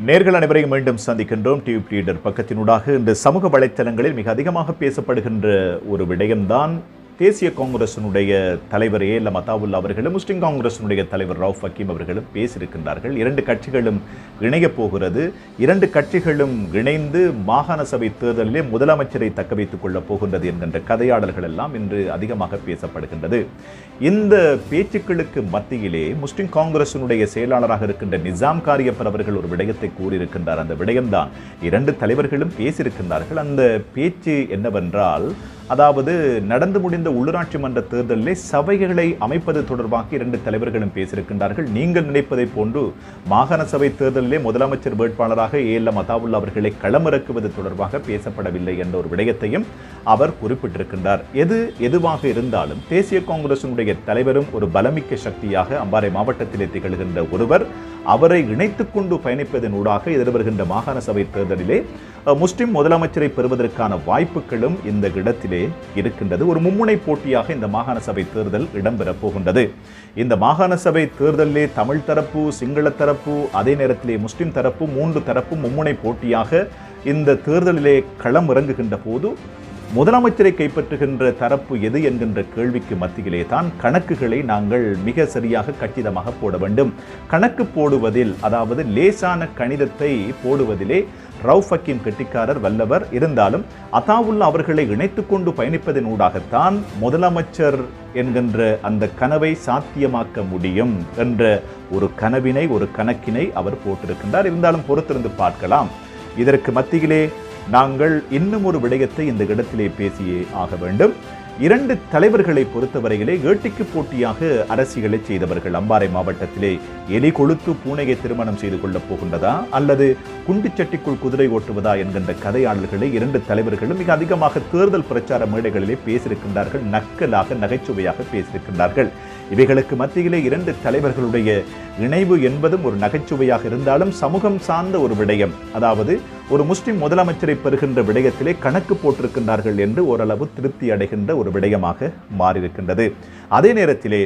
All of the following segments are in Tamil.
நேர்கள் அனைவரையும் மீண்டும் சந்திக்கின்றோம். டியூப் லீடர் பக்கத்தினூடாக இந்த சமூக வலைத்தளங்களில் மிக அதிகமாக பேசப்படுகின்ற ஒரு விடயம்தான் தேசிய காங்கிரசினுடைய தலைவர் ஏ எல் மதாவுல்லா அவர்களும் முஸ்லிம் காங்கிரசினுடைய தலைவர் ரவுஃப் ஹக்கீம் அவர்களும் பேசியிருக்கின்றார்கள். இரண்டு கட்சிகளும் இணையப் போகிறது. இரண்டு கட்சிகளும் இணைந்து மாகாண சபை தேர்தலிலே முதலமைச்சரை தக்க வைத்துக் கொள்ளப் போகின்றது என்கின்ற கதையாடல்கள் எல்லாம் இன்று அதிகமாக பேசப்படுகின்றது. இந்த பேச்சுக்களுக்கு மத்தியிலே முஸ்லிம் காங்கிரசினுடைய செயலாளராக இருக்கின்ற நிசாம் காரியப்பர் அவர்கள் ஒரு விடயத்தை கூறியிருக்கின்றார். அந்த விடயம்தான் இரண்டு தலைவர்களும் பேசியிருக்கின்றார்கள். அந்த பேச்சு என்னவென்றால் அதாவது நடந்து முடிந்த உள்ளூராட்சி மன்ற தேர்தலிலே சபைகளை அமைப்பது தொடர்பாக இரண்டு தலைவர்களும் பேசியிருக்கின்றார்கள். நீங்கள் நினைப்பதைப் போன்று மாகாண சபை தேர்தலிலே முதலமைச்சர் வேட்பாளராக ஏ. எல். மதாவுல்லா அவர்களை களமிறக்குவது தொடர்பாக பேசப்படவில்லை என்ற ஒரு விடயத்தையும் அவர் குறிப்பிட்டிருக்கின்றார். எது எதுவாக இருந்தாலும் தேசிய காங்கிரசினுடைய தலைவரும் ஒரு பலமிக்க சக்தியாக அம்பாறை மாவட்டத்திலே திகழ்கின்ற ஒருவர் அவரை இணைத்துக் கொண்டு பயணிப்பதன் ஊடாக எதிர்வருகின்ற மாகாண சபை தேர்தலிலே முஸ்லிம் முதலமைச்சரை பெறுவதற்கான வாய்ப்புகளும் இந்த இடத்திலே இருக்கின்றது. ஒரு மும்முனை போட்டியாக இந்த மாகாண சபை தேர்தல் இடம்பெறப் போகின்றது. இந்த மாகாண சபை தேர்தலிலே தமிழ் தரப்பு சிங்கள தரப்பு அதே நேரத்திலே முஸ்லிம் தரப்பு மூன்று தரப்பு மும்முனை போட்டியாக இந்த தேர்தலிலே களம் இறங்குகின்ற போது முதலமைச்சரை கைப்பற்றுகின்ற தரப்பு எது என்கின்ற கேள்விக்கு மத்தியிலே தான் கணக்குகளை நாங்கள் மிக சரியாக கச்சிதமாக போட வேண்டும். கணக்கு போடுவதில் அதாவது லேசான கணிதத்தை போடுவதிலே ரவுஃப் ஹக்கீம் கெட்டிக்காரர் வல்லவர் இருந்தாலும் அதாவுல்லா அவர்களை இணைத்து கொண்டு பயணிப்பதன் ஊடாகத்தான் முதலமைச்சர் என்கின்ற அந்த கனவை சாத்தியமாக்க முடியும் என்ற ஒரு கனவினை ஒரு கணக்கினை அவர் போட்டிருக்கின்றார். இருந்தாலும் பொறுத்திருந்து பார்க்கலாம். இதற்கு மத்தியிலே நாங்கள் இன்னும் ஒரு விடயத்தை இந்த இடத்திலே பேசியே ஆக வேண்டும். இரண்டு தலைவர்களை பொறுத்தவரையிலே ஏட்டிக்கு போட்டியாக அரசியலை செய்தவர்கள் அம்பாறை மாவட்டத்திலே எலி கொளுத்து பூனையை திருமணம் செய்து கொள்ளப் போகின்றதா அல்லது குண்டுச்சட்டிக்குள் குதிரை ஓட்டுவதா என்கின்ற கதையாளர்களை இரண்டு தலைவர்களும் மிக அதிகமாக தேர்தல் பிரச்சார மேடைகளிலே பேசியிருக்கின்றார்கள். நக்கலாக நகைச்சுவையாக பேசியிருக்கின்றார்கள். இவைகளுக்கு மத்தியிலே இரண்டு தலைவர்களுடைய இணைவு என்பதும் ஒரு நகைச்சுவையாக இருந்தாலும் சமூகம் சார்ந்த ஒரு விடயம். அதாவது ஒரு முஸ்லிம் முதலமைச்சரை பெறுகின்ற விடயத்திலே கணக்கு போட்டிருக்கின்றார்கள் என்று ஓரளவு திருப்தி அடைகின்ற ஒரு விடயமாக மாறியிருக்கின்றது. அதே நேரத்திலே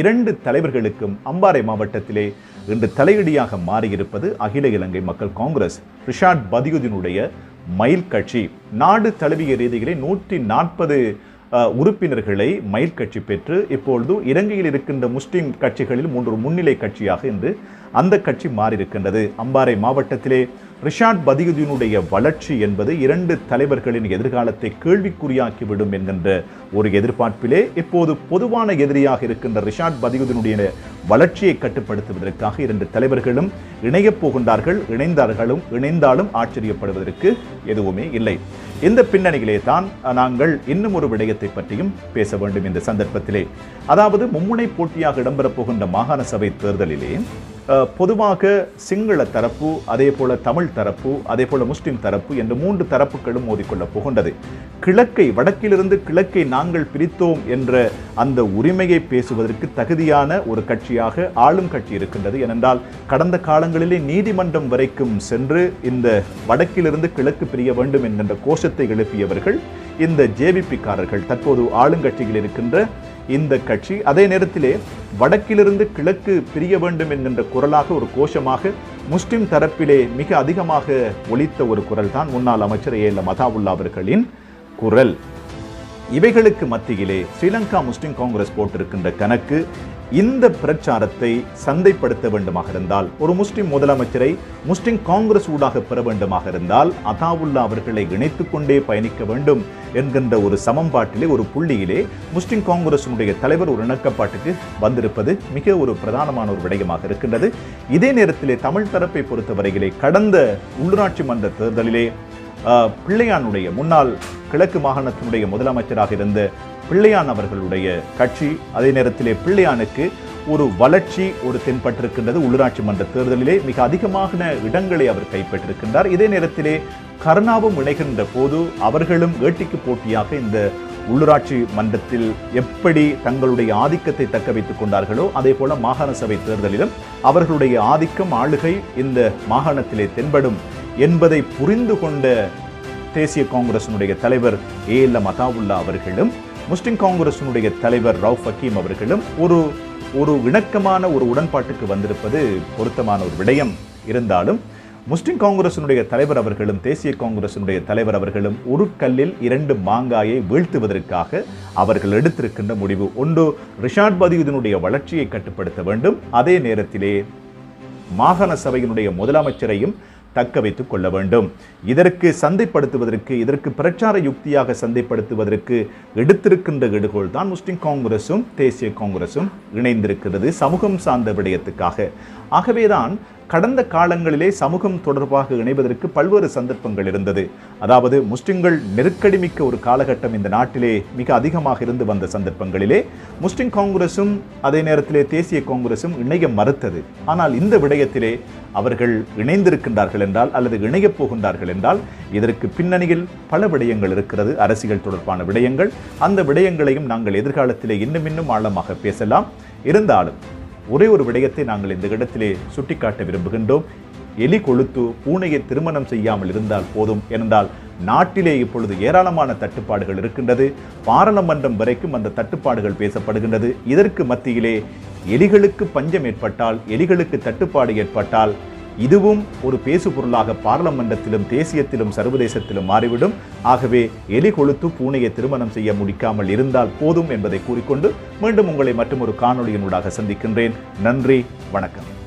இரண்டு தலைவர்களுக்கும் அம்பாறை மாவட்டத்திலே இன்று தலையடியாக மாறியிருப்பது அகில இலங்கை மக்கள் காங்கிரஸ் ரிஷாட் பதியுதீனுடைய மயில் கட்சி. நாடு தழுவிய ரீதியிலே நூற்றி நாற்பது உறுப்பினர்களை மயில் கட்சி பெற்று இப்பொழுது இலங்கையில் இருக்கின்ற முஸ்லீம் கட்சிகளில் மூன்று முன்னிலை கட்சியாக இன்று அந்த கட்சி மாறியிருக்கின்றது. அம்பாறை மாவட்டத்திலே ரிஷாட் பதியுதீனுடைய வளர்ச்சி என்பது இரண்டு தலைவர்களின் எதிர்காலத்தை கேள்விக்குறியாக்கிவிடும் என்கின்ற ஒரு எதிர்பார்ப்பிலே இப்போது பொதுவான எதிரியாக இருக்கின்ற ரிஷாட் பதியுதீனுடைய வளர்ச்சியை கட்டுப்படுத்துவதற்காக இரண்டு தலைவர்களும் இணையப் போகின்றார்கள். இணைந்தார்களும் இணைந்தாலும் ஆச்சரியப்படுவதற்கு எதுவுமே இல்லை. இந்த பின்னணியிலே தான் நாங்கள் இன்னும் ஒரு விடயத்தை பற்றியும் பேச வேண்டும் இந்த சந்தர்ப்பத்திலே. அதாவது மும்முனை போட்டியாக இடம்பெறப் போகின்ற மாகாண சபை தேர்தலிலே பொதுவாக சிங்கள தரப்பு அதே போல தமிழ் தரப்பு அதே போல முஸ்லிம் தரப்பு என்ற மூன்று தரப்புகளும் மோதிக்கொள்ள புகுண்டது கிழக்கை வடக்கிலிருந்து கிழக்கை நாங்கள் பிரித்தோம் என்ற அந்த உரிமையை பேசுவதற்கு தகுதியான ஒரு கட்சியாக ஆளும் கட்சி இருக்கின்றது. ஏனென்றால் கடந்த காலங்களிலே நீதிமன்றம் வரைக்கும் சென்று இந்த வடக்கிலிருந்து கிழக்கு பிரிய வேண்டும் என்கின்ற கோஷத்தை எழுப்பியவர்கள் இந்த ஜேவிபிக்காரர்கள் தற்போது ஆளுங்கட்சியில் இருக்கின்ற இந்த கட்சி. அதே நேரத்திலே வடக்கிலிருந்து கிழக்கு பிரிய வேண்டும் என்கின்ற குரலாக ஒரு கோஷமாக முஸ்லிம் தரப்பிலே மிக அதிகமாக ஒலித்த ஒரு குரல் தான் முன்னாள் அமைச்சர் ஏ எல் மதாவுல்லா அவர்களின் குரல். இவைகளுக்கு மத்தியிலே ஸ்ரீலங்கா முஸ்லிம் காங்கிரஸ் போட்டிருக்கின்ற கணக்கு இந்த பிரச்சாரத்தை சந்தைப்படுத்த வேண்டுமாக இருந்தால் ஒரு முஸ்லிம் முதலமைச்சரை முஸ்லிம் காங்கிரஸ் ஊடாக பெற வேண்டுமாக இருந்தால் அதாவுல்லா அவர்களை இணைத்துக் கொண்டே பயணிக்க வேண்டும் என்கின்ற ஒரு சமன்பாட்டிலே ஒரு புள்ளியிலே முஸ்லிம் காங்கிரசினுடைய தலைவர் ஒரு இணக்கப்பாட்டுக்கு வந்திருப்பது மிக ஒரு பிரதானமான ஒரு விடயமாக இருக்கின்றது. இதே நேரத்திலே தமிழ் தரப்பை பொறுத்தவரையிலே கடந்த உள்ளூராட்சி மன்ற தேர்தலிலே பிள்ளையானுடைய முன்னாள் கிழக்கு மாகாணத்தினுடைய முதலமைச்சராக இருந்த பிள்ளையான் அவர்களுடைய கட்சி அதே நேரத்திலே பிள்ளையானுக்கு ஒரு வளர்ச்சி ஒரு தென்பட்டிருக்கின்றது உள்ளூராட்சி மன்ற தேர்தலிலே. மிக அதிகமான இடங்களை அவர் கைப்பற்றிருக்கின்றார். இதே நேரத்திலே கருணாவும் இணைகின்ற போது அவர்களும் வேட்டிக்கு போட்டியாக இந்த உள்ளூராட்சி மன்றத்தில் எப்படி தங்களுடைய ஆதிக்கத்தை தக்க வைத்துக் கொண்டார்களோ அதே போல மாகாண சபை தேர்தலிலும் அவர்களுடைய ஆதிக்கம் ஆளுகை இந்த மாகாணத்திலே தென்படும் என்பதை புரிந்து கொண்ட தேசிய காங்கிரசினுடைய தலைவர் ஏ எல் மதாவுல்லா அவர்களும் முஸ்லிம் காங்கிரசினுடைய தலைவர் ரவுஃப் ஹக்கீம் அவர்களும் ஒரு ஒரு இணக்கமான ஒரு உடன்பாட்டுக்கு வந்திருப்பது பொருத்தமான ஒரு விடயம் இருந்தாலும் முஸ்லிம் காங்கிரசினுடைய தலைவர் அவர்களும் தேசிய காங்கிரசினுடைய தலைவர் அவர்களும் ஒரு கல்லில் இரண்டு மாங்காயை வீழ்த்துவதற்காக அவர்கள் எடுத்திருக்கின்ற முடிவு ஒன்று ரிஷாட் பதியுதனுடைய வளர்ச்சியை கட்டுப்படுத்த வேண்டும். அதே நேரத்திலே மாகாண சபையினுடைய முதலமைச்சரையும் தக்க வைத்துக் கொள்ள வேண்டும் இதற்கு சந்தைப்படுத்துவதற்கு இதற்கு பிரச்சார யுக்தியாக சந்தைப்படுத்துவதற்கு எடுத்திருக்கின்ற எடுகோள் தான் முஸ்லிம் காங்கிரசும் தேசிய காங்கிரசும் இணைந்திருக்கிறது சமூகம் சார்ந்த விடயத்துக்காக. ஆகவேதான் கடந்த காலங்களிலே சமூகம் தொடர்பாக இணைவதற்கு பல்வேறு சந்தர்ப்பங்கள் இருந்தது. அதாவது முஸ்லிம்கள் நெருக்கடி மிக்க ஒரு காலகட்டம் இந்த நாட்டிலே மிக அதிகமாக இருந்து வந்த சந்தர்ப்பங்களிலே முஸ்லிம் காங்கிரசும் அதே நேரத்திலே தேசிய காங்கிரசும் இணைய மறுத்தது. ஆனால் இந்த விடயத்திலே அவர்கள் இணைந்திருக்கின்றார்கள் என்றால் அல்லது இணையப் போகின்றார்கள் என்றால் இதற்கு பின்னணியில் பல விடயங்கள் இருக்கிறது. அரசியல் தொடர்பான விடயங்கள். அந்த விடயங்களையும் நாங்கள் எதிர்காலத்திலே இன்னும் இன்னும் ஆழமாக பேசலாம். இருந்தாலும் ஒரே ஒரு விடயத்தை நாங்கள் இந்த இடத்திலே சுட்டிக்காட்ட விரும்புகின்றோம். எலி கொளுத்து பூனையை திருமணம் செய்யாமல் இருந்தால் போதும் என்றால் நாட்டிலே இப்பொழுது ஏராளமான தட்டுப்பாடுகள் இருக்கின்றது. பாராளுமன்றம் வரைக்கும் அந்த தட்டுப்பாடுகள் பேசப்படுகின்றது. இதற்கு மத்தியிலே எலிகளுக்கு பஞ்சம் ஏற்பட்டால் எலிகளுக்கு தட்டுப்பாடு ஏற்பட்டால் இதுவும் ஒரு பேசு பொருளாக பார்லமெண்டத்திலும் தேசியத்திலும் சர்வதேசத்திலும் மாறிவிடும். ஆகவே எலி கொளுத்து பூனையை திருமணம் செய்ய முடிக்காமல் இருந்தால் போதும் என்பதை கூறிக்கொண்டு மீண்டும் உங்களை மற்றும் ஒரு காணொலியினூடாக சந்திக்கின்றேன். நன்றி வணக்கம்.